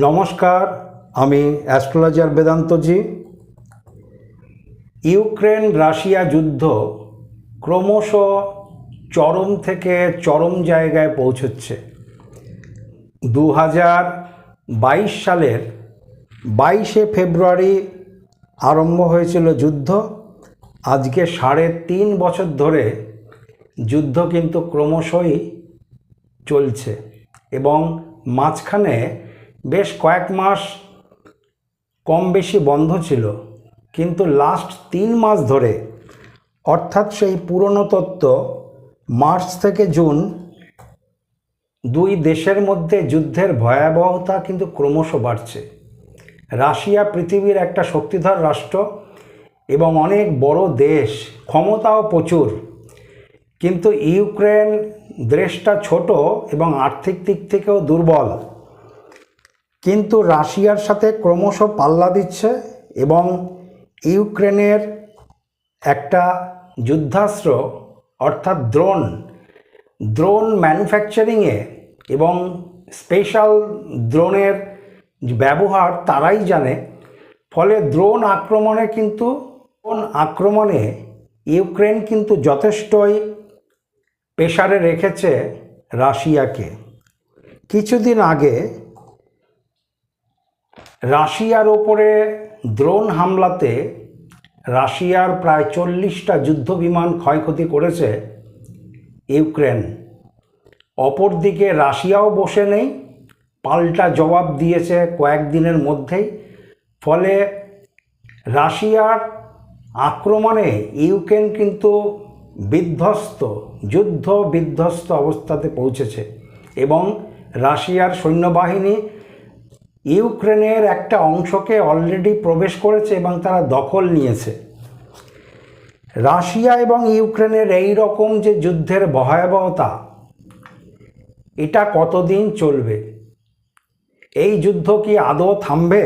নমস্কার, আমি astrologer বেদান্তজি। Ukraine Russia যুদ্ধ ক্রমশ চরম থেকে চরম জায়গায় পৌঁছচ্ছে। দু হাজার বাইশ সালের বাইশে ফেব্রুয়ারি আরম্ভ হয়েছিল যুদ্ধ। আজকে সাড়ে তিন বছর ধরে যুদ্ধ কিন্তু ক্রমশই চলছে এবং মাঝখানে বেশ কয়েক মাস কম বেশি বন্ধ ছিল, কিন্তু লাস্ট তিন মাস ধরে, অর্থাৎ সেই পুরনো তত্ত্ব, মার্চ থেকে জুন, দুই দেশের মধ্যে যুদ্ধের ভয়াবহতা কিন্তু ক্রমশ বাড়ছে। রাশিয়া পৃথিবীর একটা শক্তিধর রাষ্ট্র এবং অনেক বড় দেশ, ক্ষমতাও প্রচুর। কিন্তু ইউক্রেন দেশটা ছোট এবং আর্থিক দিক থেকেও দুর্বল। কিন্তু রাশিয়ার সাথে ক্রমশ পাল্লা দিচ্ছে এবং ইউক্রেনের একটা যুদ্ধাস্ত্র, অর্থাৎ দ্রোন দ্রোন ম্যানুফ্যাকচারিংয়ে এবং স্পেশাল দ্রোনের ব্যবহার তারাই জানে। ফলে দ্রোন আক্রমণে কিন্তু দ্রোন আক্রমণে ইউক্রেন কিন্তু যথেষ্টই প্রেসারে রেখেছে রাশিয়াকে। কিছুদিন আগে রাশিয়ার ওপরে দ্রোণ হামলাতে রাশিয়ার প্রায় চল্লিশটা যুদ্ধবিমান ক্ষয়ক্ষতি করেছে ইউক্রেন। অপরদিকে রাশিয়াও বসে নেই, পাল্টা জবাব দিয়েছে কয়েকদিনের মধ্যেই। ফলে রাশিয়ার আক্রমণে ইউক্রেন কিন্তু বিধ্বস্ত যুদ্ধ বিধ্বস্ত অবস্থাতে পৌঁছেছে এবং রাশিয়ার সৈন্যবাহিনী ইউক্রেনের একটা অংশকে অলরেডি প্রবেশ করেছে এবং তারা দখল নিয়েছে। রাশিয়া এবং ইউক্রেনের এই রকম যে যুদ্ধের ভয়াবহতা, এটা কতদিন চলবে? এই যুদ্ধ কি আদৌ থামবে?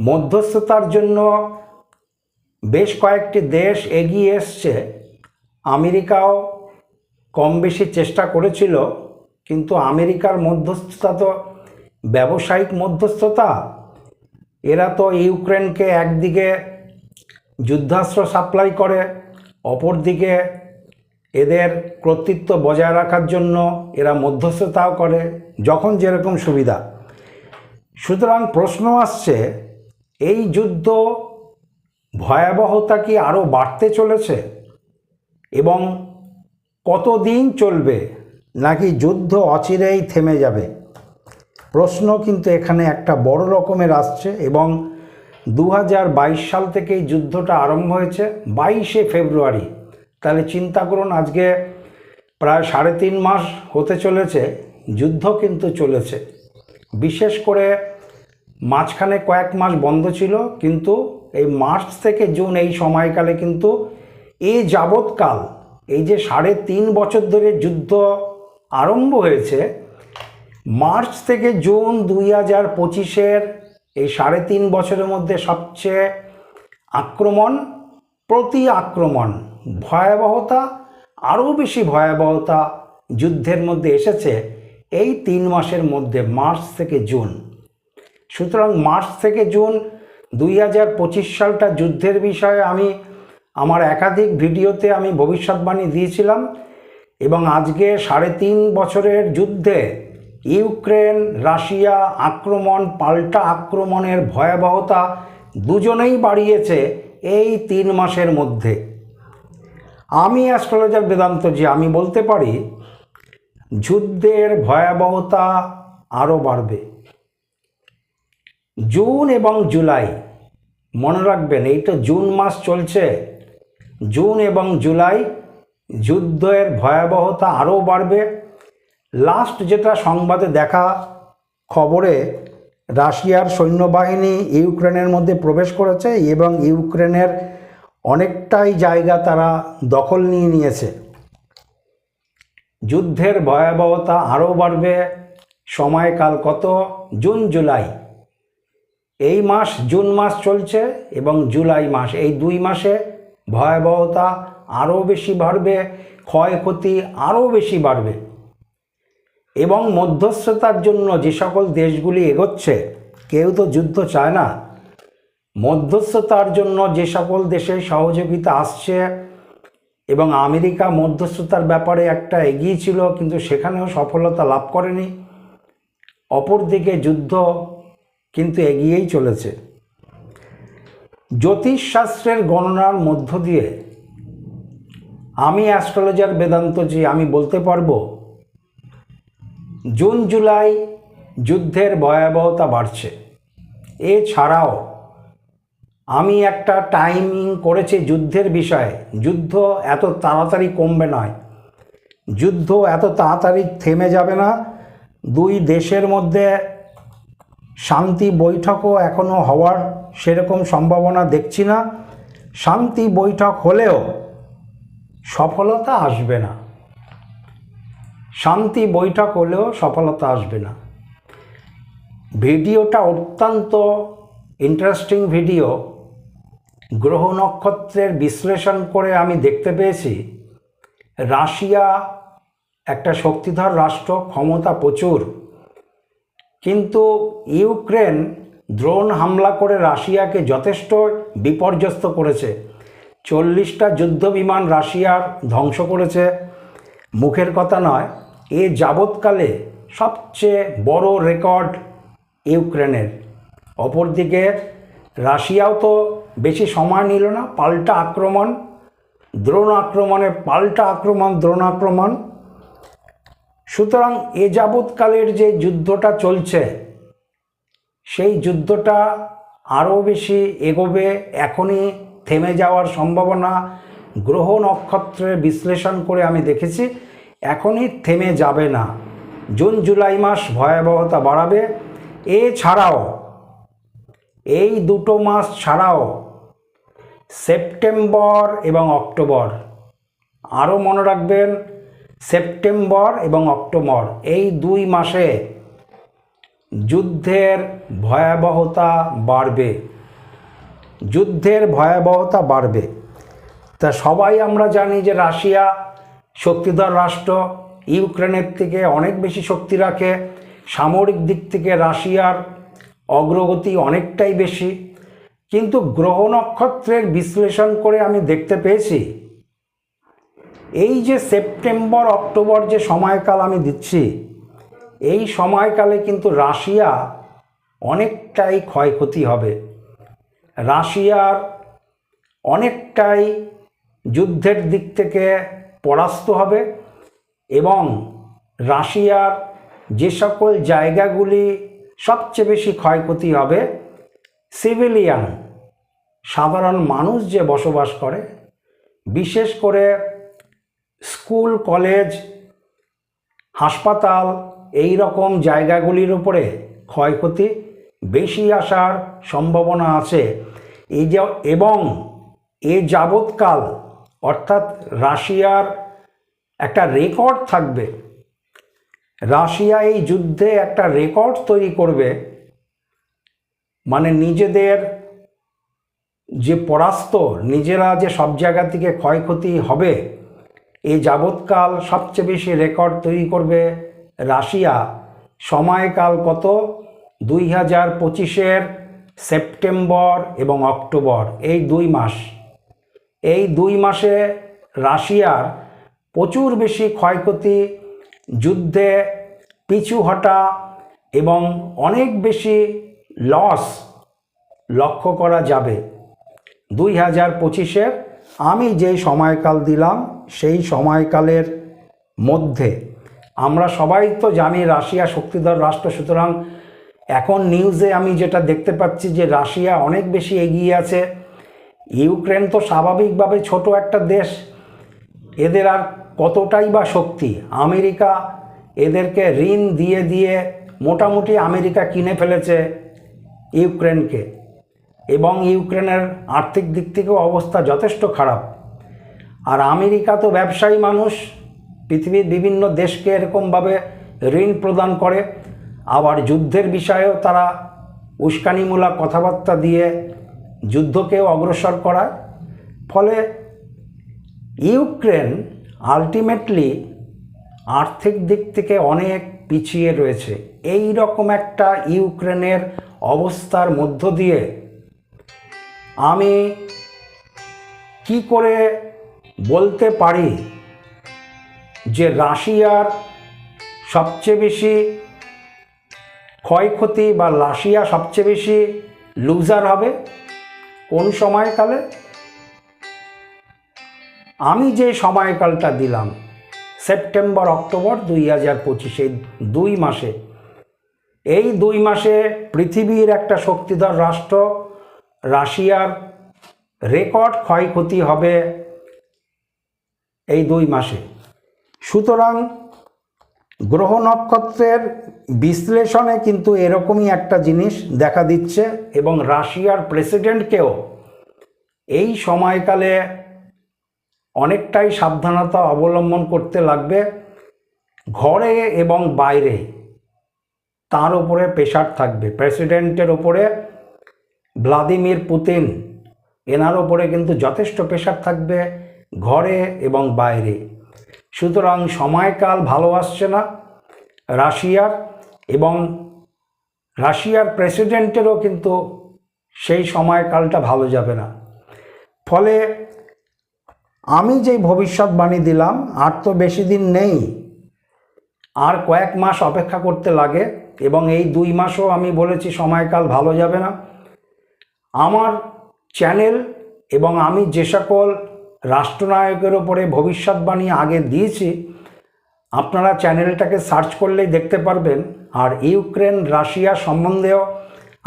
মধ্যস্থতার জন্য বেশ কয়েকটি দেশ এগিয়ে এসছে। আমেরিকাও কম বেশি চেষ্টা করেছিল, কিন্তু আমেরিকার মধ্যস্থতা তো ব্যবসায়িক মধ্যস্থতা? এরা তো ইউক্রেনকে একদিকে যুদ্ধাস্ত্র সাপ্লাই করে, অপরদিকে এদের কর্তৃত্ব বজায় রাখার জন্য এরা মধ্যস্থতাও করে, যখন যেরকম সুবিধা। সুতরাং প্রশ্ন আসছে, এই যুদ্ধ ভয়াবহতা কি আরও বাড়তে চলেছে? এবং কতদিন চলবে? নাকি যুদ্ধ অচিরেই থেমে যাবে? প্রশ্ন কিন্তু এখানে একটা বড় রকমের আসছে এবং দু হাজার বাইশ সাল থেকে এই যুদ্ধটা আরম্ভ হয়েছে বাইশে ফেব্রুয়ারি। তাহলে চিন্তা করুন, আজকে প্রায় সাড়ে তিন মাস হতে চলেছে, যুদ্ধ কিন্তু চলেছে। বিশেষ করে মাঝখানে কয়েক মাস বন্ধ ছিল, কিন্তু এই মার্চ থেকে জুন এই সময়কালে কিন্তু এই যাবৎকাল, এই যে সাড়ে তিন বছর ধরে যুদ্ধ আরম্ভ হয়েছে মার্চ থেকে জুন দুই হাজার পঁচিশের এই সাড়ে তিন বছরের মধ্যে সবচেয়ে আক্রমণ, প্রতি আক্রমণ ভয়াবহতা, আরও বেশি ভয়াবহতা যুদ্ধের মধ্যে এসেছে এই তিন মাসের মধ্যে, মার্চ থেকে জুন। সুতরাং মার্চ থেকে জুন দুই হাজার পঁচিশ সালটা যুদ্ধের বিষয়ে আমি আমার একাধিক ভিডিওতে আমি ভবিষ্যৎবাণী দিয়েছিলাম এবং আজকে সাড়ে তিন বছরের যুদ্ধে ইউক্রেন, রাশিয়া আক্রমণ, পাল্টা আক্রমণের ভয়াবহতা দুজনেই বাড়িয়েছে এই তিন মাসের মধ্যে। আমি অ্যাস্ট্রোলজার বেদান্ত যে আমি বলতে পারি, যুদ্ধের ভয়াবহতা আরও বাড়বে। জুন এবং জুলাই, মনে রাখবেন, এই তো জুন মাস চলছে, জুন এবং জুলাই যুদ্ধের ভয়াবহতা আরও বাড়বে লাস্ট যেটা সংবাদে দেখা খবরে রাশিয়ার সৈন্যবাহিনী ইউক্রেনের মধ্যে প্রবেশ করেছে এবং ইউক্রেনের অনেকটাই জায়গা তারা দখল নিয়ে নিয়েছে। যুদ্ধের ভয়াবহতা আরও বাড়বে, সময়কাল কত? June, July. এই মাস জুন মাস চলছে এবং জুলাই মাস। এই দুই মাসে ভয়াবহতা আরও বেশি বাড়বে, ক্ষয়ক্ষতি আরও বেশি বাড়বে। এবং মধ্যস্থতার জন্য যে সকল দেশগুলি এগোচ্ছে, কেউ তো যুদ্ধ চায় না। মধ্যস্থতার জন্য যে সকল দেশের সহযোগিতা আসছে এবং আমেরিকা মধ্যস্থতার ব্যাপারে একটা এগিয়ে ছিল, কিন্তু সেখানেও সফলতা লাভ করেনি। অপরদিকে যুদ্ধ কিন্তু এগিয়েই চলেছে। জ্যোতিষশাস্ত্রের গণনার মধ্য দিয়ে আমি অ্যাস্ট্রোলজার বেদান্তজি আমি বলতে পারব জুন জুলাই যুদ্ধের ভয়াবহতা বাড়ছে। এছাড়াও আমি একটা টাইমিং করেছি যুদ্ধের বিষয়ে। যুদ্ধ এত তাড়াতাড়ি কমবে নয় যুদ্ধ এত তাড়াতাড়ি থেমে যাবে না। দুই দেশের মধ্যে শান্তি বৈঠকও এখনও হওয়ার সেরকম সম্ভাবনা দেখছি না। শান্তি বৈঠক হলেও সফলতা আসবে না। শান্তি বৈঠক হলেও সফলতা আসবে না। ভিডিওটা অত্যন্ত ইন্টারেস্টিং ভিডিও গ্রহ নক্ষত্রের বিশ্লেষণ করে আমি দেখতে পেয়েছি। রাশিয়া একটা শক্তিধর রাষ্ট্র, ক্ষমতা প্রচুর। কিন্তু ইউক্রেন ড্রোন হামলা করে রাশিয়াকে যথেষ্ট বিপর্যস্ত করেছে। চল্লিশটা যুদ্ধ বিমান রাশিয়ার ধ্বংস করেছে। মুখের কথা নয় এ যাবৎকালে সবচেয়ে বড় রেকর্ড ইউক্রেনের। অপরদিকে রাশিয়াও তো বেশি সময় নিল না, পাল্টা আক্রমণ, দ্রোণ আক্রমণে পাল্টা আক্রমণ, দ্রোণ আক্রমণ। সুতরাং এ যাবৎকালের যে যুদ্ধটা চলছে, সেই যুদ্ধটা আরও বেশি এগোবে এখনই থেমে যাওয়ার সম্ভাবনা গ্রহ নক্ষত্রের বিশ্লেষণ করে আমি দেখেছি। এখনই থেমে যাবে না। জুন, জুলাই মাস ভয়াবহতা বাড়াবে। এছাড়াও এই দুটো মাস ছাড়াও সেপ্টেম্বর এবং অক্টোবর, আরও মনে রাখবেন, সেপ্টেম্বর এবং অক্টোবর, এই দুই মাসে যুদ্ধের ভয়াবহতা বাড়বে। যুদ্ধের ভয়াবহতা বাড়বে। তা সবাই আমরা জানি যে রাশিয়া শক্তিধর রাষ্ট্র ইউক্রেনের থেকে অনেক বেশি শক্তি রাখে। সামরিক দিক থেকে রাশিয়ার অগ্রগতি অনেকটাই বেশি। কিন্তু গ্রহ নক্ষত্রের বিশ্লেষণ করে আমি দেখতে পেয়েছি, এই যে সেপ্টেম্বর, অক্টোবর যে সময়কাল আমি দিচ্ছি, এই সময়কালে কিন্তু রাশিয়া অনেকটাই ক্ষয়ক্ষতি হবে। রাশিয়ার অনেকটাই যুদ্ধের দিক থেকে পরাস্ত হবে এবং রাশিয়ার যে সকল জায়গাগুলি সবচেয়ে বেশি ক্ষয়ক্ষতি হবে সিভিলিয়ান। সাধারণ মানুষ যে বসবাস করে, বিশেষ করে স্কুল, কলেজ, হাসপাতাল, এই রকম জায়গাগুলির উপরে ক্ষয়ক্ষতি বেশি আসার সম্ভাবনা আছে। এই যে, এবং এ যাবৎকাল অর্থাৎ রাশিয়ার একটা রেকর্ড থাকবে। রাশিয়া এই যুদ্ধে একটা রেকর্ড তৈরি করবে। মানে নিজেদের যে পরাস্ত, নিজেরা যে সব জায়গা থেকে ক্ষয়ক্ষতি হবে, এই যাবৎকাল সবচেয়ে বেশি রেকর্ড তৈরি করবে রাশিয়া। সময়কাল কত? দুই হাজার পঁচিশের সেপ্টেম্বর এবং অক্টোবর, এই দুই মাস। এই দুই মাসে রাশিয়ার প্রচুর বেশি ক্ষয়ক্ষতি, যুদ্ধে পিছু হটা এবং অনেক বেশি লস লক্ষ্য করা যাবে। দুই হাজার পঁচিশের আমি যেই সময়কাল দিলাম, সেই সময়কালের মধ্যে আমরা সবাই তো জানি রাশিয়া শক্তিধর রাষ্ট্র, সুতরাং এখন নিউজে আমি যেটা দেখতে পাচ্ছি যে রাশিয়া অনেক বেশি এগিয়ে আছে। ইউক্রেন তো স্বাভাবিকভাবে ছোট একটা দেশ। এদের আর কতটাই বা শক্তি? আমেরিকা এদেরকে ঋণ দিয়ে দিয়ে মোটামুটি আমেরিকা কিনে ফেলেছে ইউক্রেনকে। এবং ইউক্রেনের আর্থিক দিক থেকেও অবস্থা যথেষ্ট খারাপ। আর আমেরিকা তো ব্যবসায়ী মানুষ। পৃথিবীর বিভিন্ন দেশকে এরকমভাবে ঋণ প্রদান করে। আবার যুদ্ধের বিষয়েও তারা উস্কানিমূলক কথাবার্তা দিয়ে যুদ্ধকেও অগ্রসর করায়। ফলে ইউক্রেন আলটিমেটলি আর্থিক দিক থেকে অনেক পিছিয়ে রয়েছে। এই রকম একটা ইউক্রেনের অবস্থার মধ্য দিয়ে আমি কি করে বলতে পারি যে রাশিয়ার সবচেয়ে বেশি ক্ষয়ক্ষতি বা রাশিয়া সবচেয়ে বেশি লুজার হবে? কোন সময়কালে? আমি যে সময়কালটা দিলাম, সেপ্টেম্বর, অক্টোবর দুই হাজার পঁচিশে দুই মাসে। এই দুই মাসে পৃথিবীর একটা শক্তিধর রাষ্ট্র, রাশিয়ার রেকর্ড ক্ষয়ক্ষতি হবে এই দুই মাসে। সুতরাং গ্রহ নক্ষত্রের বিশ্লেষণে কিন্তু এরকমই একটা জিনিস দেখা দিচ্ছে এবং রাশিয়ার প্রেসিডেন্টকেও এই সময়কালে অনেকটাই সাবধানতা অবলম্বন করতে লাগবে ঘরে এবং বাইরে। তার উপরে প্রেশার থাকবে। প্রেসিডেন্টের ওপরে ভ্লাদিমির পুতিন, এনার ওপরে কিন্তু যথেষ্ট প্রেশার থাকবে ঘরে এবং বাইরে। সুতরাং সময়কাল ভালো আসছে না। রাশিয়ার এবং রাশিয়ার প্রেসিডেন্টেরও কিন্তু সেই সময়কালটা ভালো যাবে না। ফলে আমি যেই ভবিষ্যৎবাণী দিলাম, আর তো বেশি দিন নেই। আর কয়েক মাস অপেক্ষা করতে লাগে এবং এই দুই মাসও আমি বলেছি সময়কাল ভালো যাবে না। আমার চ্যানেল এবং আমি যে সকল রাষ্ট্রনায়কের ওপরে ভবিষ্যৎবাণী আগে দিয়েছি, আপনারা চ্যানেলটাকে সার্চ করলেই দেখতে পারবেন। আর ইউক্রেন, রাশিয়া সম্বন্ধেও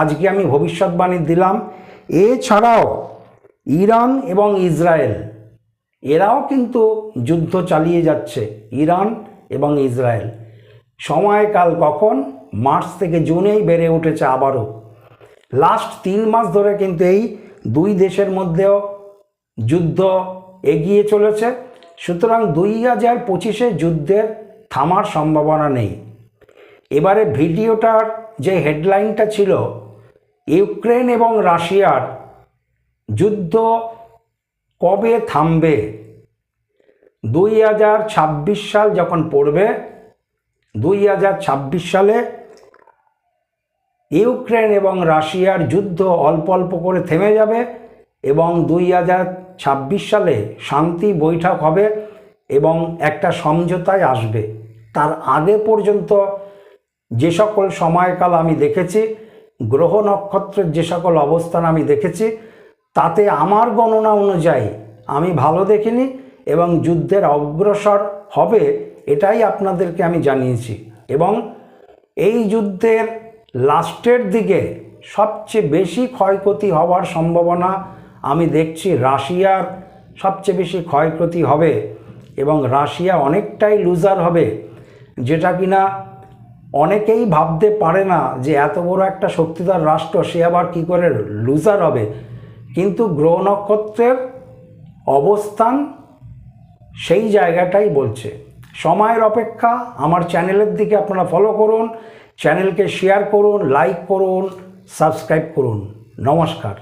আজকে আমি ভবিষ্যৎবাণী দিলাম। এছাড়াও ইরান এবং ইসরায়েল, এরাও কিন্তু যুদ্ধ চালিয়ে যাচ্ছে, ইরান এবং ইসরায়েল। সময়কাল কখন? মার্চ থেকে জুনেই বেড়ে উঠেছে আবারও। লাস্ট তিন মাস ধরে কিন্তু এই দুই দেশের মধ্যেও যুদ্ধ এগিয়ে চলেছে। সুতরাং দুই হাজার পঁচিশে যুদ্ধের থামার সম্ভাবনা নেই। এবারে ভিডিওটার যে হেডলাইনটা ছিল, ইউক্রেন এবং রাশিয়ার যুদ্ধ কবে থামবে? দুই হাজার ছাব্বিশ সাল যখন পড়বে, দুই হাজার ছাব্বিশ সালে ইউক্রেন এবং রাশিয়ার যুদ্ধ অল্প অল্প করে থেমে যাবে। এবং দুই হাজার ছাব্বিশ সালে শান্তি বৈঠক হবে এবং একটা সমঝোতায় আসবে। তার আগে পর্যন্ত যে সকল সময়কাল আমি দেখেছি, গ্রহ নক্ষত্রের যে সকল অবস্থান আমি দেখেছি, তাতে আমার গণনা অনুযায়ী আমি ভালো দেখিনি এবং যুদ্ধের অগ্রসর হবে এটাই আপনাদেরকে আমি জানিয়েছি। এবং এই যুদ্ধের লাস্টের দিকে সবচেয়ে বেশি ক্ষয়ক্ষতি হওয়ার সম্ভাবনা আমি দেখছি রাশিয়ার সবচেয়ে বেশি ক্ষয়ক্ষতি হবে এবং রাশিয়া অনেকটাই লুজার হবে, যেটা কিনা অনেকেই ভাবতে পারে না যে এত বড় একটা শক্তিধর রাষ্ট্র সে আবার কী করে লুজার হবে। কিন্তু গ্রহ নক্ষত্রের অবস্থান সেই জায়গাটাই বলছে। সময়ের অপেক্ষা, আমার চ্যানেলের দিকে আপনারা ফলো করুন, চ্যানেলকে শেয়ার করুন লাইক করুন সাবস্ক্রাইব করুন। নমস্কার।